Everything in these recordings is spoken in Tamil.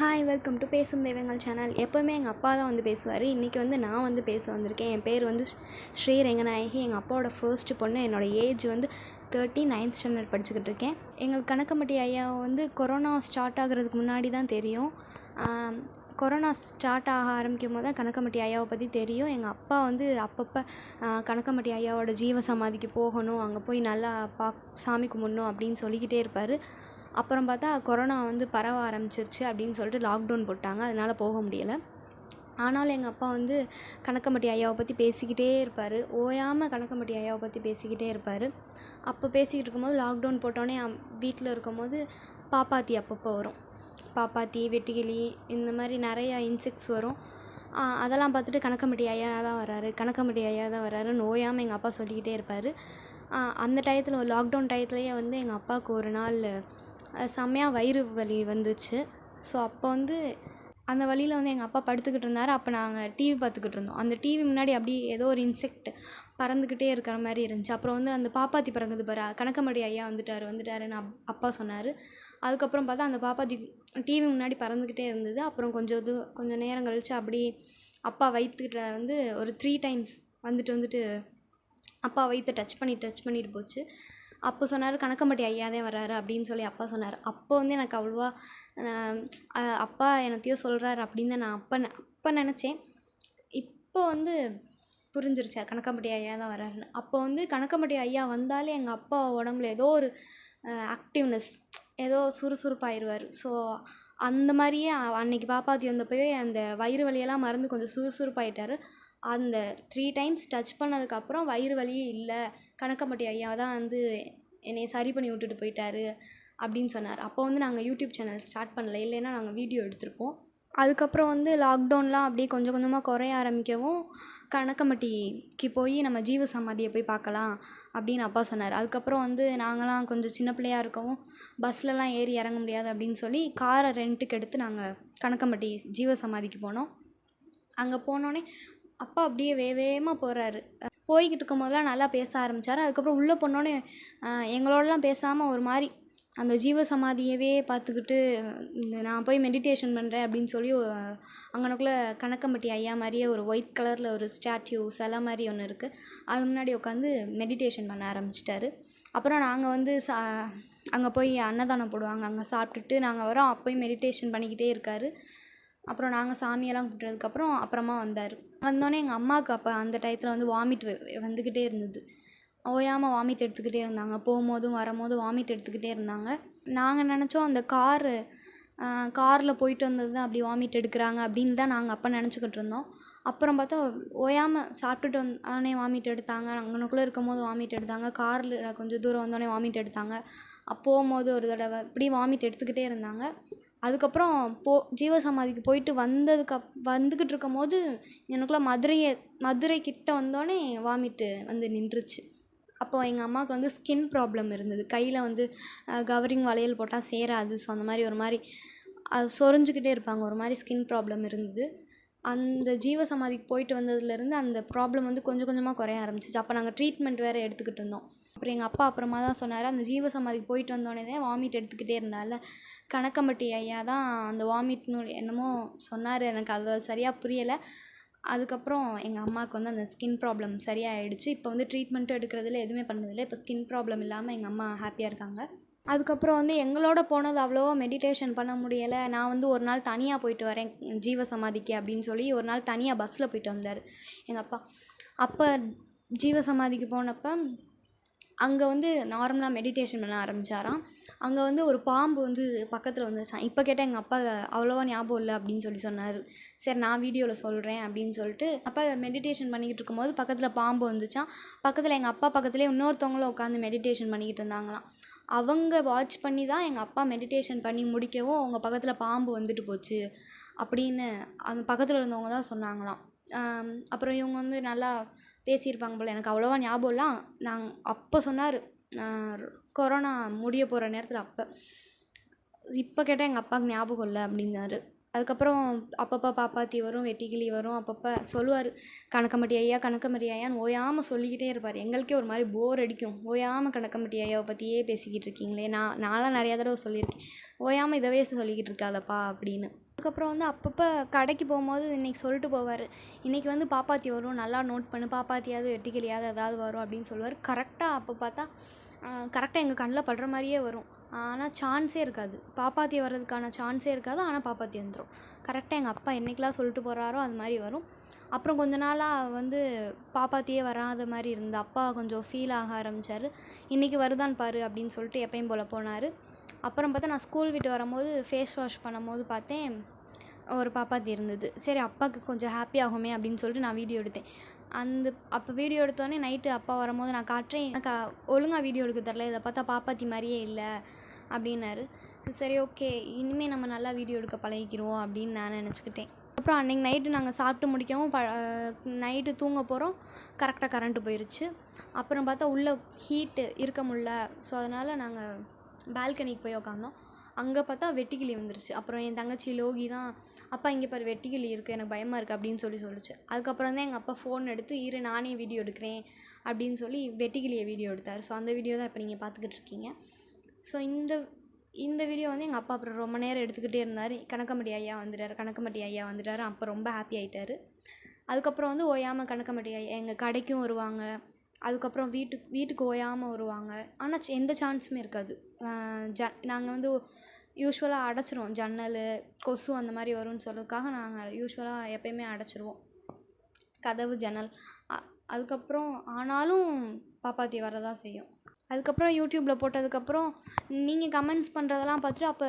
ஹாய் வெல்கம் டு பேசும் தெய்வங்கள் சேனல் எப்போவுமே எங்கள் அப்பா தான் வந்து பேசுவார். இன்றைக்கி வந்து நான் வந்து பேச வந்திருக்கேன். என் பேர் வந்து ஸ்ரீ ரெங்கநாயகி. எங்கள் அப்பாவோட ஃபர்ஸ்ட்டு பொண்ணு. என்னோடய ஏஜ் வந்து தேர்ட்டி நைன்த் ஸ்டாண்டர்ட் படிச்சுக்கிட்டு இருக்கேன். எங்களுக்கு கணக்கம்பட்டி ஐயா வந்து கொரோனா ஸ்டார்ட் ஆகிறதுக்கு முன்னாடி தான் தெரியும். கொரோனா ஸ்டார்ட் ஆக ஆரம்பிக்கும் போது தான் கணக்கம்பட்டி ஐயாவை பற்றி தெரியும். எங்கள் அப்பா வந்து அப்பப்போ கணக்கம்பட்டி ஐயாவோட ஜீவ சமாதிக்கு போகணும். அங்கே போய் நல்லா பா சாமி கும்பிடணும் அப்படின்னு சொல்லிக்கிட்டே இருப்பார். அப்புறம் பார்த்தா கொரோனா வந்து பரவ ஆரம்பிச்சிருச்சு அப்படின்னு சொல்லிட்டு லாக்டவுன் போட்டாங்க. அதனால் போக முடியலை. ஆனாலும் எங்கள் அப்பா வந்து கணக்கம்பட்டி ஐயாவை பற்றி பேசிக்கிட்டே இருப்பார். ஓயாமல் கணக்கம்பட்டி ஐயாவை பற்றி பேசிக்கிட்டே இருப்பார். அப்போ பேசிக்கிட்டு இருக்கும்போது லாக்டவுன் போட்டோன்னே வீட்டில் இருக்கும்போது பாப்பாத்தி அப்பப்போ வரும். பாப்பாத்தி வெட்டுக்கிளி இந்த மாதிரி நிறையா இன்செக்ட்ஸ் வரும். அதெல்லாம் பார்த்துட்டு கணக்கம்பட்டி ஐயா தான் வராரு. கணக்கம்பட்டி ஐயா தான் வராருன்னு ஓயாமல் எங்கள் அப்பா சொல்லிக்கிட்டே இருப்பார். அந்த டயத்தில் லாக்டவுன் டயத்துலேயே வந்து எங்கள் அப்பாவுக்கு ஒரு நாள் செம்மையாக வயிறு வலி வந்துச்சு. ஸோ அப்போ வந்து அந்த வழியில் வந்து எங்கள் அப்பா படுத்துக்கிட்டு இருந்தார். அப்போ நாங்கள் டிவி பார்த்துக்கிட்டு இருந்தோம். அந்த டிவி முன்னாடி அப்படியே ஏதோ ஒரு இன்செக்ட் பறந்துக்கிட்டே இருக்கிற மாதிரி இருந்துச்சு. அப்புறம் வந்து அந்த பாப்பாத்தி பறக்குது பாரு கணக்கமடி ஐயா வந்துட்டார் வந்துட்டாருன்னு அப் அப்பா சொன்னார். அதுக்கப்புறம் பார்த்தா அந்த பாப்பாத்தி டிவி முன்னாடி பறந்துக்கிட்டே இருந்தது. அப்புறம் கொஞ்சம் இது கொஞ்சம் நேரம் கழித்து அப்படியே அப்பா வயிற்றுக்கிட்ட வந்து ஒரு த்ரீ டைம்ஸ் வந்துட்டு வந்துட்டு அப்பா வயிற்றை டச் பண்ணி டச் பண்ணிட்டு போச்சு. அப்போ சொன்னார் கணக்கம்பட்டி ஐயாதே வர்றாரு அப்படின்னு சொல்லி அப்பா சொன்னார். அப்போ வந்து எனக்கு அவ்வளோவா அப்பா என்னத்தையோ சொல்கிறாரு அப்படின்னு தான் நான் அப்போ நெ- அப்போ நினச்சேன். இப்போ வந்து புரிஞ்சிருச்சு கணக்கம்பட்டி ஐயா தான் வராருன்னு அப்போ வந்து கணக்கம்பட்டி ஐயா வந்தாலே எங்கள் அப்பா உடம்புல ஏதோ ஒரு ஆக்டிவ்னஸ் ஏதோ சுறுசுறுப்பாயிடுவார் ஸோ அந்த மாதிரியே அன்னைக்கு பாப்பாத்தி வந்தப்பவே அந்த வயிறு வலியெல்லாம் மறந்து கொஞ்சம் சுறுசுறுப்பாயிட்டார். அந்த த்ரீ டைம்ஸ் டச் பண்ணதுக்கப்புறம் வயிறு வலியே இல்லை. கணக்கம்பட்டி ஐயா தான் வந்து என்னை சரி பண்ணி விட்டுட்டு போயிட்டாரு அப்படின்னு சொன்னார். அப்போ வந்து நாங்கள் யூடியூப் சேனல் ஸ்டார்ட் பண்ணல. இல்லைன்னா நாங்கள் வீடியோ எடுத்திருப்போம். அதுக்கப்புறம் வந்து லாக்டவுன்லாம் அப்படியே கொஞ்சம் கொஞ்சமாக குறைய ஆரம்பிக்கவும் கணக்கம்பட்டிக்கு போய் நம்ம ஜீவ சமாதியை போய் பார்க்கலாம் அப்படின்னு அப்பா சொன்னார். அதுக்கப்புறம் வந்து நாங்களாம் கொஞ்சம் சின்ன பிள்ளையாக இருக்கவும் பஸ்லலாம் ஏறி இறங்க முடியாது அப்படின்னு சொல்லி காரை ரெண்ட்டுக்கு எடுத்து நாங்கள் கணக்கம்பட்டி ஜீவ சமாதிக்கு போனோம். அங்கே போனோடனே அப்பா அப்படியே வேவேகமாக போகிறாரு போய்கிட்டு இருக்கும் போதெல்லாம் நல்லா பேச ஆரம்பித்தார் அதுக்கப்புறம் உள்ளே போனோடனே எங்களோடலாம் பேசாமல் ஒரு மாதிரி அந்த ஜீவ சமாதியவே பார்த்துக்கிட்டு இந்த நான் போய் மெடிடேஷன் பண்ணுறேன் அப்படின்னு சொல்லி அங்கனக்குள்ளே கணக்கம்பட்டி ஐயா மாதிரியே ஒரு ஒயிட் கலரில் ஒரு ஸ்டாட்யூ சிலை மாதிரி ஒன்று இருக்குது அது முன்னாடி உட்காந்து மெடிடேஷன் பண்ண ஆரம்பிச்சிட்டாரு. அப்புறம் நாங்கள் வந்து சா அங்கே போய் அன்னதானம் போடுவாங்க. அங்கே சாப்பிட்டுட்டு நாங்கள் வரோம். அப்போயும் மெடிடேஷன் பண்ணிக்கிட்டே இருக்காரு. அப்புறம் நாங்கள் சாமியெல்லாம் கும்பிட்டதுக்கப்புறம் அப்புறமா வந்தார். வந்தோடனே எங்கள் அம்மாவுக்கு அப்போ அந்த டயத்தில் வந்து வாமிட் வந்துக்கிட்டே இருந்தது. ஓயாமல் வாமிட் எடுத்துக்கிட்டே இருந்தாங்க. போகும்போதும் வரும்போதும் வாமிட் எடுத்துக்கிட்டே இருந்தாங்க. நாங்கள் நினச்சோம் அந்த காரு காரில் போயிட்டு வந்தது தான் அப்படி வாமிட் எடுக்கிறாங்க அப்படின்னு தான் நாங்கள் அப்போ நினச்சிக்கிட்டு இருந்தோம். அப்புறம் பார்த்தா ஓயாமல் சாப்பிட்டுட்டு வந் உடனே வாமிட் எடுத்தாங்க. அங்கனுக்குள்ளே இருக்கும் போது வாமிட் எடுத்தாங்க காரில் கொஞ்சம் தூரம் வந்தோடனே வாமிட் எடுத்தாங்க. அப்போ போகும்போது ஒரு தடவை இப்படி வாமிட் எடுத்துக்கிட்டே இருந்தாங்க. அதுக்கப்புறம் போ ஜீவசமாதிக்கு போயிட்டு வந்ததுக்கு அப் வந்துக்கிட்டு இருக்கும் போது எனக்குள்ள மதுரையை மதுரை கிட்ட வந்தோடனே வாமிட்டு வந்து நின்றுச்சு. அப்போது எங்கள் அம்மாவுக்கு வந்து ஸ்கின் ப்ராப்ளம் இருந்தது. கையில் வந்து கவரிங் வளையல் போட்டால் சேராது. ஸோ அந்த மாதிரி ஒரு மாதிரி அது சொரிஞ்சுக்கிட்டே இருப்பாங்க. ஒரு மாதிரி ஸ்கின் ப்ராப்ளம் இருந்தது. அந்த ஜீவசமாதிக்கு போயிட்டு வந்ததுலேருந்து அந்த ப்ராப்ளம் வந்து கொஞ்சம் கொஞ்சமாக குறைய ஆரம்பிச்சிச்சு. அப்போ நாங்கள் ட்ரீட்மெண்ட் வேறு எடுத்துக்கிட்டு இருந்தோம். அப்புறம் எங்கள் அப்பா அப்புறமா தான் சொன்னார் அந்த ஜீவசமாதிக்கு போயிட்டு வந்தோடனே வாமிட் எடுத்துக்கிட்டே இருந்தால. கணக்கம்பட்டி ஐயா தான் அந்த வாமிட்னு என்னமோ சொன்னார் எனக்கு அது சரியாக புரியலை. அதுக்கப்புறம் எங்கள் அம்மாவுக்கு வந்து அந்த ஸ்கின் ப்ராப்ளம் சரியாயிடுச்சு. இப்போ வந்து ட்ரீட்மெண்ட்டும் எடுக்கிறதுல எதுவுமே பண்ணதில்லை. இப்போ ஸ்கின் ப்ராப்ளம் இல்லாமல் எங்கள் அம்மா ஹாப்பியாக இருக்காங்க. அதுக்கப்புறம் வந்து எங்களோட போனது அவ்வளோவா மெடிடேஷன் பண்ண முடியலை. நான் வந்து ஒரு நாள் தனியாக போயிட்டு வரேன் ஜீவ சமாதிக்கு அப்படின்னு சொல்லி ஒரு நாள் தனியாக பஸ்ஸில் போயிட்டு வந்தார் எங்கள் அப்பா. அப்போ ஜீவ சமாதிக்கு போனப்போ அங்கே வந்து நார்மலாக மெடிடேஷன் பண்ண ஆரம்பித்தாராம் அங்கே வந்து ஒரு பாம்பு வந்து பக்கத்தில் வந்துச்சான் இப்போ கேட்டால் எங்கள் அப்பா அவ்வளோவா ஞாபகம் இல்லை அப்படின்னு சொல்லி சொன்னார். சரி நான் வீடியோவில் சொல்கிறேன் அப்படின்னு சொல்லிட்டு அப்பா மெடிடேஷன் பண்ணிக்கிட்டு இருக்கும்போது பக்கத்தில் பாம்பு வந்துச்சான் பக்கத்தில் எங்கள் அப்பா பக்கத்துலேயே இன்னொருத்தவங்களும் உட்காந்து மெடிடேஷன் பண்ணிக்கிட்டு இருந்தாங்களாம். அவங்க வாட்ச் பண்ணி தான் எங்கள் அப்பா மெடிடேஷன் பண்ணி முடிக்கவும் அவங்க பக்கத்தில் பாம்பு வந்துட்டு போச்சு அப்படின்னு அந்த பக்கத்தில் இருந்தவங்க தான் சொன்னாங்களாம். அப்புறம் இவங்க வந்து நல்லா பேசியிருப்பாங்க போல். எனக்கு அவ்வளோவா ஞாபகம் இல்லை. நாங்கள் அப்போ சொன்னார். கொரோனா முடிய போகிற நேரத்தில் அப்போ. இப்போ கேட்டால் எங்கள் அப்பாவுக்கு ஞாபகம் இல்லை அப்படின்னாரு. அதுக்கப்புறம் அப்பப்போ பாப்பாத்தி வரும் வெட்டுக்கிளி வரும் அப்பப்போ சொல்லுவார் கணக்கம்பட்டி ஐயா கணக்கம்பட்டி ஐயான்னு ஓயாமல் சொல்லிக்கிட்டே இருப்பார். எங்களுக்கே ஒரு மாதிரி போர் அடிக்கும். ஓயாமல் கணக்கம்பட்டி ஐயாவை பற்றியே பேசிக்கிட்டு இருக்கீங்களே. நான் நான்லாம் நிறையா தடவை சொல்லியிருக்கேன். ஓயாமல் இதவே சொல்லிக்கிட்டு இருக்காதப்பா அப்படின்னு. அதுக்கப்புறம் வந்து அப்பப்போ கடைக்கு போகும்போது இன்றைக்கி சொல்லிட்டு போவார். இன்றைக்கி வந்து பாப்பாத்தி வரும். நல்லா நோட் பண்ணு. பாப்பாத்தியாவது வெட்டுக்கிளியாவது ஏதாவது வரும் அப்படின்னு சொல்லுவார். கரெக்டாக அப்போ பார்த்தா கரெக்டாக எங்கள் கண்ணில் படுற மாதிரியே வரும். ஆனால் சான்ஸே இருக்காது. பாப்பாத்தி வர்றதுக்கான சான்ஸே இருக்காது. ஆனால் பாப்பாத்தி வந்துடும் கரெக்டாக எங்கள் அப்பா என்றைக்கெலாம் சொல்லிட்டு போகிறாரோ அது மாதிரி வரும். அப்புறம் கொஞ்ச நாளாக வந்து பாப்பாத்தியே வராத மாதிரி இருந்த அப்பா கொஞ்சம் ஃபீல் ஆக ஆரம்பித்தார் இன்றைக்கி வருதான்னு பாரு அப்படின்னு சொல்லிட்டு எப்பயும் போல் போனார். அப்புறம் பார்த்தா நான் ஸ்கூல் விட்டு வரும்போது ஃபேஸ் வாஷ் பண்ணும்போது பார்த்தேன் ஒரு பாப்பாத்தி இருந்தது. சரி அப்பாவுக்கு கொஞ்சம் ஹாப்பி ஆகுமே அப்படின்னு சொல்லிட்டு நான் வீடியோ எடுத்தேன். அந்த அப்போ வீடியோ எடுத்தோடனே நைட்டு அப்பா வரும்போது நான் காட்டுறேன் எனக்கு ஒழுங்காக வீடியோ எடுக்க தெரில இதை பார்த்தா பாப்பாத்தி மாதிரியே இல்லை அப்படின்னாரு. சரி ஓகே இனிமேல் நம்ம நல்லா வீடியோ எடுக்க பழகிக்கிறோம் அப்படின்னு நான் நினச்சிக்கிட்டேன். அப்புறம் அன்றைக்கி நைட்டு நாங்கள் சாப்பிட்டு முடிக்கவும் ப நைட்டு தூங்க போகிறோம் கரெக்டாக கரண்ட்டு போயிடுச்சு அப்புறம் பார்த்தா உள்ளே ஹீட்டு இருக்க முடில ஸோ அதனால் நாங்கள் பால்கனிக்கு போய் உக்காந்தோம். அங்கே பார்த்தா வெட்டுக்கிளி வந்துருச்சு. அப்புறம் என் தங்கச்சி லோகி தான் அப்பா இங்கே பாரு வெட்டுக்கிளி இருக்குது எனக்கு பயமாக இருக்குது அப்படின்னு சொல்லி சொல்லிச்சு. அதுக்கப்புறம் தான் எங்கள் அப்பா ஃபோன் எடுத்து இரு நானே வீடியோ எடுக்கிறேன் அப்படின்னு சொல்லி வெட்டுக்கிளியை வீடியோ எடுத்தார். ஸோ அந்த வீடியோ தான் இப்போ நீங்கள் பார்த்துக்கிட்டு இருக்கீங்க. ஸோ இந்த இந்த வீடியோ வந்து எங்கள் அப்பா அப்புறம் ரொம்ப நேரம் எடுத்துக்கிட்டே இருந்தார். கணக்கம்பட்டி ஐயா வந்துட்டார். கணக்கம்பட்டி ஐயா வந்துட்டார். அப்போ ரொம்ப ஹாப்பி ஆகிட்டார் அதுக்கப்புறம் வந்து ஓயாமல் கணக்கம்பட்டி ஐயா எங்கள் கடைக்கும் வருவாங்க. அதுக்கப்புறம் வீட்டுக்கு வீட்டுக்கு ஓயாமல் வருவாங்க. ஆனால் எந்த சான்ஸுமே இருக்காது. ஜ நாங்கள் வந்து யூஸ்வலாக அடைச்சிருவோம். ஜன்னல் கொசு அந்த மாதிரி வரும்னு சொல்கிறதுக்காக நாங்கள் யூஸ்வலாக எப்பயுமே அடைச்சிருவோம். கதவு ஜன்னல். அதுக்கப்புறம் ஆனாலும் பாப்பாத்தி வரதான் செய்யும். அதுக்கப்புறம் யூடியூப்பில் போட்டதுக்கப்புறம் நீங்கள் கமெண்ட்ஸ் பண்ணுறதெல்லாம் பார்த்துட்டு அப்போ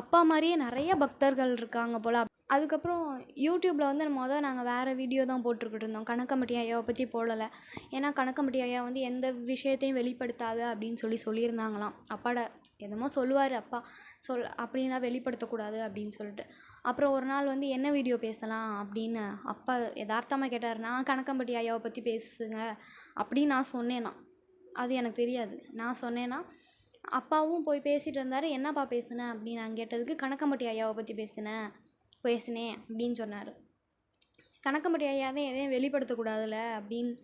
அப்பா மாதிரியே நிறைய பக்தர்கள் இருக்காங்க போல். அதுக்கப்புறம் யூடியூப்பில் வந்து மொதல் நாங்கள் வேறு வீடியோ தான் போட்டுக்கிட்டு இருந்தோம். கணக்கம்பட்டி ஐயாவை பற்றி போடலை. ஏன்னா கணக்கம்பட்டி ஐயா வந்து எந்த விஷயத்தையும் வெளிப்படுத்தாத அப்படின்னு சொல்லி சொல்லியிருந்தாங்களாம். அப்பாட என்னமோ சொல்லுவார் அப்பா. சொல் அப்படின்லாம் வெளிப்படுத்தக்கூடாது அப்படின்னு சொல்லிட்டு. அப்புறம் ஒரு நாள் வந்து என்ன வீடியோ பேசலாம்? அப்படின்னு அப்பா எதார்த்தமாக கேட்டார். நான் கணக்கம்பட்டி ஐயாவை பற்றி பேசுங்க அப்படின்னு நான் சொன்னேன்னா அது எனக்கு தெரியாது. நான் சொன்னேன்னா அப்பாவும் போய் பேசிகிட்டு இருந்தார். என்னப்பா பேசுனேன் அப்படின்னு நான் கேட்டதுக்கு கணக்கம்பட்டி ஐயாவை பற்றி பேசினேன் பேசினேன் அப்படின்னு சொன்னார். கணக்கம்பட்டி ஐயா எதையும் வெளிப்படுத்தக்கூடாதுல்ல அப்படின்னு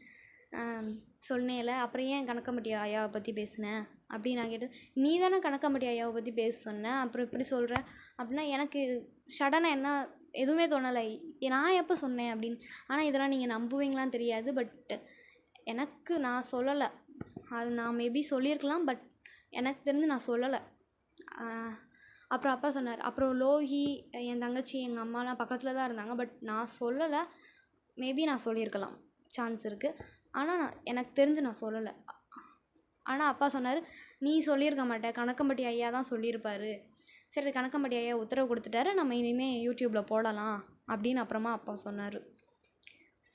சொன்னேல அப்புறம் ஏன் கணக்கம்பட்டி ஐயாவை பற்றி பேசினேன் அப்படின்னு நான் கேட்டு நீ தானே கணக்கம்பட்டி ஐயாவை பற்றி பேச சொன்னேன் அப்புறம் இப்படி சொல்கிற அப்படின்னா எனக்கு சடனாக என்ன எதுவுமே தோணலை. நான் எப்போ சொன்னேன் அப்படின்னு? ஆனால் இதெல்லாம் நீங்கள் நம்புவீங்களான்னு தெரியாது பட் எனக்கு நான் சொல்லலை. அது நான் மேபி சொல்லியிருக்கலாம் பட் எனக்கு தெரிஞ்சு நான் சொல்லலை. அப்புறம் அப்பா சொன்னார் அப்புறம் லோகி என் தங்கச்சி எங்கள் அம்மாலாம் பக்கத்தில் தான் இருந்தாங்க பட் நான் சொல்லலை. மேபி நான் சொல்லியிருக்கலாம். சான்ஸ் இருக்குது ஆனால் நான் எனக்கு தெரிஞ்சு நான் சொல்லலை. ஆனால் அப்பா சொன்னார் நீ சொல்லியிருக்க மாட்டே. கணக்கம்பட்டி ஐயா தான் சொல்லியிருப்பார். சரி கணக்கம்பட்டி ஐயா உத்தரவு கொடுத்துட்டாரு. நம்ம இனிமேல் யூடியூப்பில் போடலாம். அப்படின்னு அப்புறமா அப்பா சொன்னார்.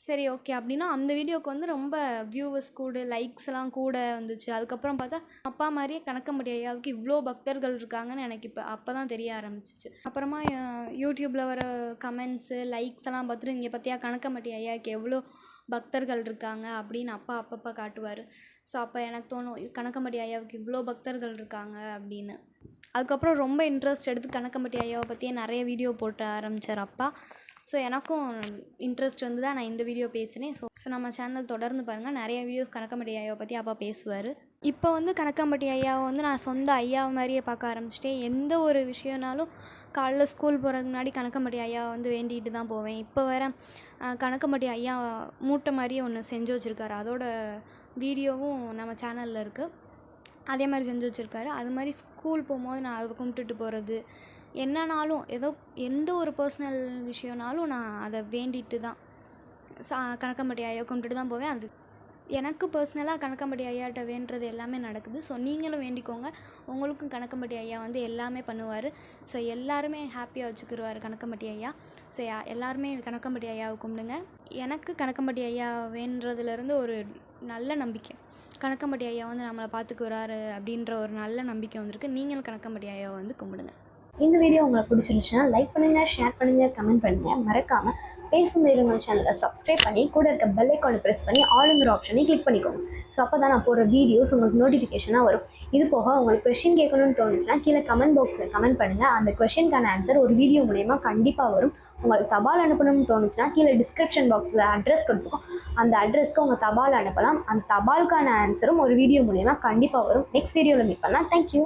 சரி ஓகே அப்படின்னா அந்த வீடியோவுக்கு வந்து ரொம்ப வியூவர்ஸ் கூட லைக்ஸ் எல்லாம் கூட வந்துச்சு. அதுக்கப்புறம் பார்த்தா அப்பா மாதிரியே கணக்கம்பட்டி ஐயாவுக்கு இவ்வளோ பக்தர்கள் இருக்காங்கன்னு எனக்கு இப்போ அப்போ தான் தெரிய ஆரம்பிச்சிச்சு. அப்புறமா யூடியூப்பில் வர கமெண்ட்ஸு லைக்ஸ் எல்லாம் பார்த்துட்டு இங்கே பார்த்தியா கணக்கம்பட்டி ஐயாவுக்கு எவ்வளோ பக்தர்கள் இருக்காங்க? அப்படின்னு அப்பா அப்பப்போ காட்டுவார். ஸோ அப்போ எனக்கு தோணும் கணக்கம்பட்டி ஐயாவுக்கு இவ்வளோ பக்தர்கள் இருக்காங்க? அப்படின்னு. அதுக்கப்புறம் ரொம்ப இன்ட்ரெஸ்ட் எடுத்து கணக்கம்பட்டி ஐயாவை பற்றியே நிறைய வீடியோ போட்ட ஆரம்பித்தார் அப்பா. ஸோ எனக்கும் இன்ட்ரெஸ்ட் வந்து தான் நான் இந்த வீடியோ பேசினேன். ஸோ ஸோ நம்ம சேனல் தொடர்ந்து பாருங்கள் நிறைய வீடியோஸ் கணக்கம்பட்டி ஐயாவை பற்றி அப்பா பேசுவார். இப்போ வந்து கணக்கம்பட்டி ஐயாவை வந்து நான் சொந்த ஐயாவை மாதிரியே பார்க்க ஆரம்பிச்சிட்டேன். எந்த ஒரு விஷயம்னாலும் காலைல ஸ்கூல் போகிறதுக்கு முன்னாடி கணக்கம்பட்டி ஐயாவை வந்து வேண்டிகிட்டு தான் போவேன். இப்போ வேறு கணக்கம்பட்டி ஐயா மூட்டை மாதிரியே ஒன்று செஞ்சு வச்சுருக்காரு. அதோட வீடியோவும் நம்ம சேனலில் இருக்குது அதே மாதிரி செஞ்சு வச்சுருக்காரு. அது மாதிரி ஸ்கூல் போகும்போது நான் அதை கும்பிட்டுட்டு போகிறது என்னனாலும் ஏதோ எந்த ஒரு பர்சனல் விஷயம்னாலும் நான் அதை வேண்டிட்டு தான். சா கணக்கம்பட்டி ஐயா கும்பிட்டுட்டு தான் போவேன். அது எனக்கு பர்சனலாக கணக்கம்பட்டி ஐயாட்ட வேண்டுறது எல்லாமே நடக்குது. ஸோ நீங்களும் வேண்டிக்கோங்க. உங்களுக்கும் கணக்கம்பட்டி ஐயா வந்து எல்லாமே பண்ணுவார். ஸோ எல்லாருமே ஹாப்பியாக வச்சுக்கிடுவார் கணக்கம்பட்டி ஐயா. ஸோ எல்லாருமே கணக்கம்பட்டி ஐயாவை கும்பிடுங்க. எனக்கு கணக்கம்பட்டி ஐயா வேண்டுறதுலேருந்து ஒரு நல்ல நம்பிக்கை. கணக்கம்பட்டி ஐயா வந்து நம்மளை பார்த்துக்குறாரு அப்படின்ற ஒரு நல்ல நம்பிக்கை வந்திருக்கு. நீங்களும் கணக்கம்பட்டி ஐயாவை வந்து கும்பிடுங்க. இந்த வீடியோ உங்களுக்கு பிடிச்சிருந்துச்சுன்னா லைக் பண்ணுங்கள் ஷேர் பண்ணுங்கள் கமெண்ட் பண்ணுங்கள் மறக்காமல் பேசும் தெய்வங்கள் சேனலை சப்ஸ்கிரைப் பண்ணி கூட இருக்க பெல் ஐக்கானை ப்ரெஸ் பண்ணி ஆளுங்கிற ஆப்ஷனை கிளிக் பண்ணிக்கோங்க. ஸோ அப்போ தான் நான் போடுற வீடியோஸ் உங்களுக்கு நோட்டிஃபிகேஷனாக வரும். இது போக உங்களுக்கு கொஷின் கேட்கணும்னு தோணுச்சுன்னா கீழே கமெண்ட் பாக்ஸில் கமெண்ட் பண்ணுங்கள் அந்த கொஷனுக்கான ஆன்சர் ஒரு வீடியோ மூலயமா கண்டிப்பாக வரும். உங்களுக்கு தபால் அனுப்பணும்னு தோணுச்சுன்னா கீழே டிஸ்கிரிப்ஷன் பாக்ஸில் அட்ரஸ் கொடுத்துருக்கோம் அந்த அட்ரஸ்க்கு உங்கள் தபால் அனுப்பலாம். அந்த தபாலுக்கான ஆன்சரும் ஒரு வீடியோ மூலயமா கண்டிப்பாக வரும். நெக்ஸ்ட் வீடியோவில் மீட் பண்ணலாம். தேங்க்யூ